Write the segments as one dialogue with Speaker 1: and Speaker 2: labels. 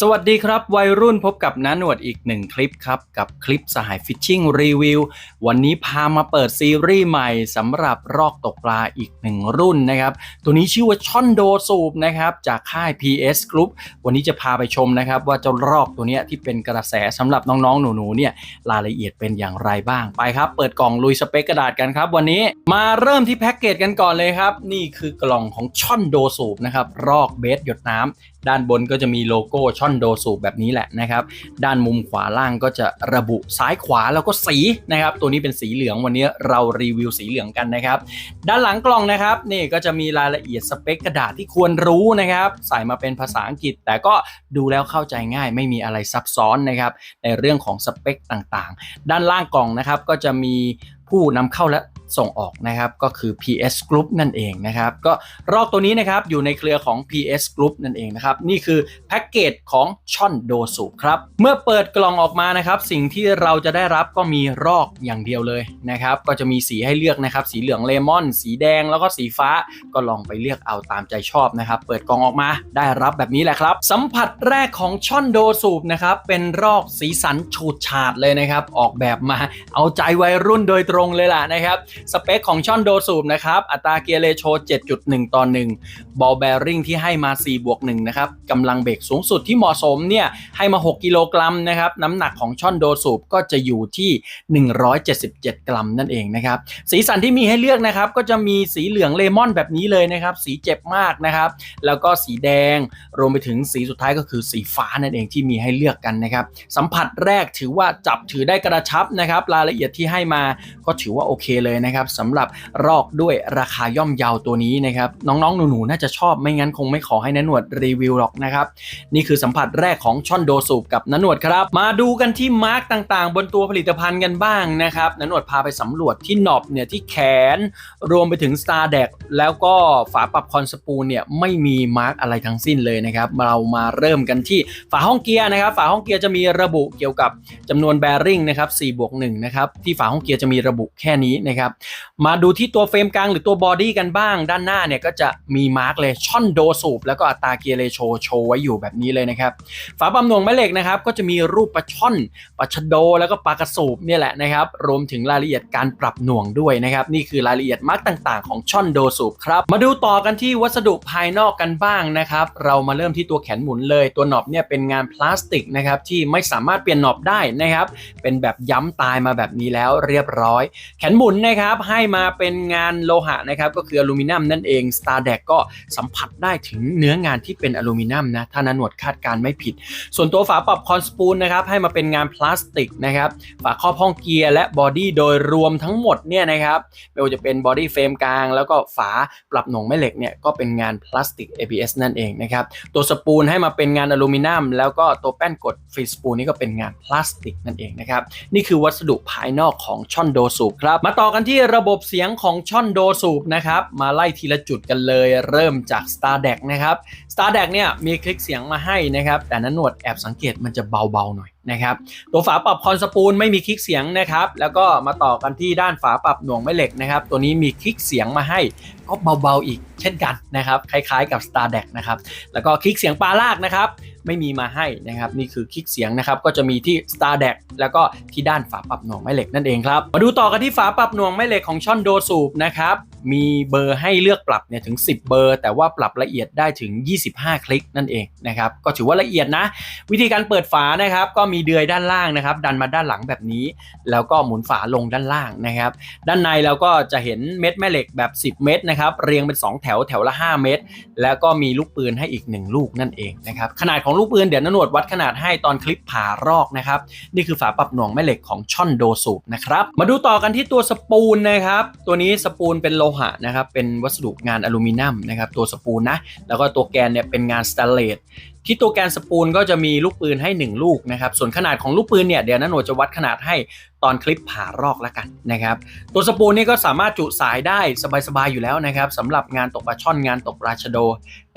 Speaker 1: สวัสดีครับ วัยรุ่นพบกับน้าหนวดอีกหนึ่งคลิปครับ กับคลิปสหายฟิชชิ่งรีวิว วันนี้พามาเปิดซีรีส์ใหม่สำหรับรอกตกปลาอีกหนึ่งรุ่นนะครับ ตัวนี้ชื่อว่าช่อนโดสูบนะครับ จากค่าย PS Group วันนี้จะพาไปชมนะครับ ว่าเจ้ารอกตัวนี้ที่เป็นกระแสสำหรับน้องๆ หนูๆเนี่ยรายละเอียดเป็นอย่างไรบ้าง ไปครับ เปิดกล่องลุยสเปคกระดาษกันครับ วันนี้มาเริ่มที่แพ็กเกจกันก่อนเลยครับนี่คือกล่องของช่อนโดสูบนะครับรอกเบสหยดน้ำ ด้านบนก็จะมีโลโก้ช่อนโดสูบแบบนี้แหละนะครับ ด้านมุมขวาล่างก็จะระบุซ้ายขวาแล้วก็สีนะครับ ตัวนี้เป็นสีเหลืองวันนี้เรารีวิวสีเหลืองกันนะครับ ด้านหลังกล่องนะครับนี่ก็จะมีรายละเอียดสเปคกระดาษที่ควรรู้นะครับ ใส่มาเป็นภาษาอังกฤษ แต่ก็ดูแล้วเข้าใจง่าย ไม่มีอะไรซับซ้อนนะครับในเรื่องของสเปคต่างๆ ด้านล่างกล่องนะครับก็จะมีผู้นำเข้าและ ส่งออกนะครับก็คือ PS Group นั่นเองนะครับก็รอกตัวนี้นะครับอยู่ในเครือของ PS Group นั่นเองนะครับนี่คือแพ็กเกจของช่อนโดสูบครับเมื่อเปิดกล่องออกมานะครับสิ่งที่เราจะได้รับก็มีรอกอย่างเดียวเลยนะครับก็จะมีสีให้เลือกนะครับสีเหลืองเลมอน สีแดงแล้วก็สีฟ้าก็ลองไปเลือกเอาตามใจชอบนะครับเปิดกล่องออกมาได้รับแบบนี้แหละครับสัมผัสแรกของช่อนโดสูบนะครับเป็นรอกสีสันฉูดฉาดเลยนะครับออกแบบมาเอาใจวัยรุ่นโดยตรงเลยล่ะนะครับสเปคของช่อนโดสูบนะครับ อัตราเกียร์เรโช 7.1 ต่อ 1 บอลแบริ่งที่ให้มา 4 บวก 1 นะครับ กำลังเบรกสูงสุดที่เหมาะสมเนี่ย ให้มา 6 กิโลกรัมนะครับ น้ำหนักของช่อนโดสูบก็จะอยู่ที่ 177 กรัมนั่นเองนะครับ สีสันที่มีให้เลือกนะครับ ก็จะมีสีเหลืองเลมอนแบบนี้เลยนะครับ สีเจ็บมากนะครับ แล้วก็สีแดง รวมไปถึงสีสุดท้ายก็คือสีฟ้านั่นเองที่มีให้เลือกกันนะครับ สัมผัสแรกถือว่าจับถือได้กระชับนะครับ รายละเอียดที่ให้มาก็ถือว่าโอเคเลยนะครับสำหรับรอกด้วยราคาย่อมเยาตัวนี้นะครับน้องๆหนูๆน่าจะชอบไม่งั้นคงไม่ขอให้นหนวดรีวิวหรอกนะครับนี่คือสัมผัสแรกของช่อนโดสูบกับนหนวดครับ มาดูกันที่มาร์กต่างๆ บนตัวผลิตภัณฑ์กันบ้างนะครับนหนวดพาไปสำรวจที่หนอบเนี่ยที่แขน รวมไปถึง Star d e c แล้วก็ฝาปรับคอนสปูลเนี่ยไม่มีมาร์กอะไรทั้งสิ้นเลยนะครับเรามาเริ่มกันที่ฝาห้องเกียร์นะครับฝาห้องเกียร์จะมีระบุเกี่ยวกับจำนวนแบริ่งนะครับ4บวก1นะครับที่ฝาห้องเกียร์จะมีระบุแค่นี้นะครับมาดูที่ตัวเฟรมกลางหรือตัวบอดี้กันบ้าง ด้านหน้าเนี่ยก็จะมีมาร์กเลยช่อนโดสูบแล้วก็อัตราเกียร์เรโชโชว์ไว้อยู่แบบนี้เลยนะครับ ฝาปั๊มหน่วงแม่เหล็กนะครับ ก็จะมีรูปปลาช่อนปลาชะโด แล้วก็ปลากระสูบเนี่ยแหละนะครับ รวมถึงรายละเอียดการปรับหน่วงด้วยนะครับ นี่คือรายละเอียดมาร์กต่าง ๆ ของช่อนโดสูบครับ มาดูต่อกันที่วัสดุภายนอกกันบ้างนะครับ เรามาเริ่มที่ตัวแขนหมุนเลย ตัวหนอบเนี่ยเป็นงานพลาสติกนะครับที่ไม่สามารถเปลี่ยนหนอบได้นะครับ เป็นแบบย้ำตายมาแบบนี้แล้วเรียบร้อย แขนหมุนนะครับให้มาเป็นงานโลหะนะครับก็คืออลูมิเนียมนั่นเอง Star d e c ก็สัมผัสได้ถึงเนื้องานที่เป็นอลูมิเนียมนะถ้านนหนวดคาดการไม่ผิด ส่วนตัวฝาปรับคอนสปูลนะครับให้มาเป็นงานพลาสติกนะครับฝาครอบห้องเกียร์และบอดี้โดยรวมทั้งหมดเนี่ยนะครับไม่ว่าจะเป็นบอดี้เฟรมกลาง แล้วก็ฝาปรับหน่งแม่เหล็กเนี่ยก็เป็นงานพลาสติก ABS นั่นเองนะครับตัวสปูลให้มาเป็นงานอลูมิเนียมแล้วก็ตัวแป้นกดฟรีสปูลนี่ก็เป็นงานพลาสติกนั่นเองนะครับนี่คือวัสดุภายนอกของช่อนโดสูบครับมาต่อกันที่ที่ระบบเสียงของช่อนโดสูบนะครับ มาไล่ทีละจุดกันเลย เริ่มจาก Star d e c นะครับ Star d e c เนี่ยมีคลิกเสียงมาให้นะครับ แต่นั้นหนวดแอบสังเกตมันจะเบาๆหน่อย นะครับตัวฝาปรับคอนสปูลไม่มีคลิกเสียงนะครับแล้วก็มาต่อกันที่ด้านฝาปรับหน่วงแม่เหล็กนะครับตัวนี้มีคลิกเสียงมาให้ก็เบาๆอีกเช่นกันนะครับคล้ายๆกับ Star d e c นะครับแล้วก็คลิกเสียงปลาลากนะครับไม่มีมาให้นะครับนี่คือคลิกเสียงนะครับก็จะมีที่ Star d e c แล้วก็ที่ด้านฝาปรับหน่วงแม่เหล็กนั่นเองครับมาดูต่อกันที่ฝาปรับหน่วงแม่เหล็กของช่อนโดสูบนะครับ มีเบอร์ให้เลือกปรับเนี่ยถึง 10 เบอร์ แต่ว่าปรับละเอียดได้ถึง 25 คลิกนั่นเองนะครับก็ถือว่าละเอียดนะ วิธีการเปิดฝานะครับก็มีเดือยด้านล่างนะครับดันมาด้านหลังแบบนี้ แล้วก็หมุนฝาลงด้านล่างนะครับด้านในเราก็จะเห็นเม็ดแม่เหล็กแบบ 10 เม็ดนะครับเรียงเป็น 2 แถวแถวละ 5 เม็ดแล้วก็มีลูกปืนให้อีก 1 ลูกนั่นเองนะครับขนาดของลูกปืนเดี๋ยวนนวดวัดขนาดให้ตอนคลิปผ่ารอกนะครับนี่คือฝาปรับหน่วงแม่เหล็กของช่อนโดสูบนะครับมาดูต่อกันที่ตัวสปูลนะครับตัวนี้สปูลเป็นโลหะนะครับเป็นวัสดุงานอลูมิเนียมนะครับตัวสปูลนะแล้วก็ตัวแกนเนี่ยเป็นงานสแตนเลส ที่ตัวแกนสปูลก็จะมีลูกปืนให้ 1 ลูกนะครับ ส่วนขนาดของลูกปืนเนี่ยเดี๋ยวนันโนจะวัดขนาดให้ตอนคลิปผ่ารอกแล้วกันนะครับ ตัวสปูนนี่ก็สามารถจุสายได้สบายๆอยู่แล้วนะครับสำหรับงานตกปลาช่อนงานตกปลาชะโด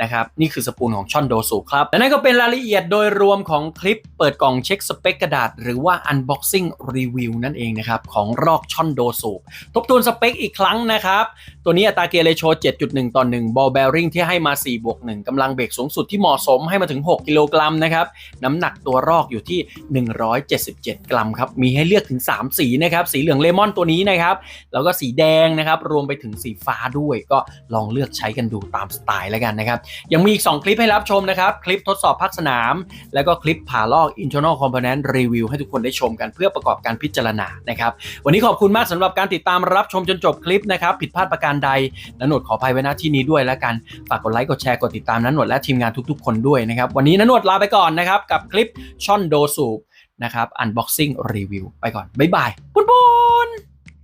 Speaker 1: นะครับนี่คือสปูนของช่อนโดสูครับและนั่นก็เป็นรายละเอียดโดยรวมของคลิปเปิดกล่องเช็คสเปคกระดาษ หรือว่า unboxing review นั่นเองนะครับของรอกช่อนโดสูทบทวนสเปคอีกครั้งนะครับ ตัวนี้อัตราเกียร์เรโช7.1 ต่อ 1 บอลเบริงที่ให้มา 4 บวก 1กำลังเบรกสูงสุดที่เหมาะสมให้มาถึง 6 กิโลกรัมนะครับ น้ำหนักตัวรอกอยู่ที่ 177 กรัมครับ มีให้เลือกถึง 3 สีนะครับ สีเหลืองเลมอนตัวนี้นะครับ แล้วก็สีแดงนะครับ รวมไปถึงสีฟ้าด้วย ก็ลองเลือกใช้กันดูตามสไตล์แล้วกันนะครับ ยังมีอีก 2 คลิปให้รับชมนะครับ คลิปทดสอบภาคสนาม แล้วก็คลิปผ่าลอก internal component review ให้ทุกคนได้ชมกันเพื่อประกอบการพิจารณานะครับ วันนี้ขอบคุณมากสำหรับการติดตามรับชมจนจบคลิปนะครับ ผิดพลาดประการใดนันหนวดขออภัยไว้ณที่นี้ด้วยแล้วกัน ฝากกดไลค์ กดแชร์ กดติดตามนันหนวดและทีมงานทุกๆ คนด้วยนะครับ วันนี้นันหนวดลาไปก่อนนะครับ กับคลิปช่อนโดสูบนะครับ unboxing review ไปก่อน บ๊ายบาย ปุ้นปุ้น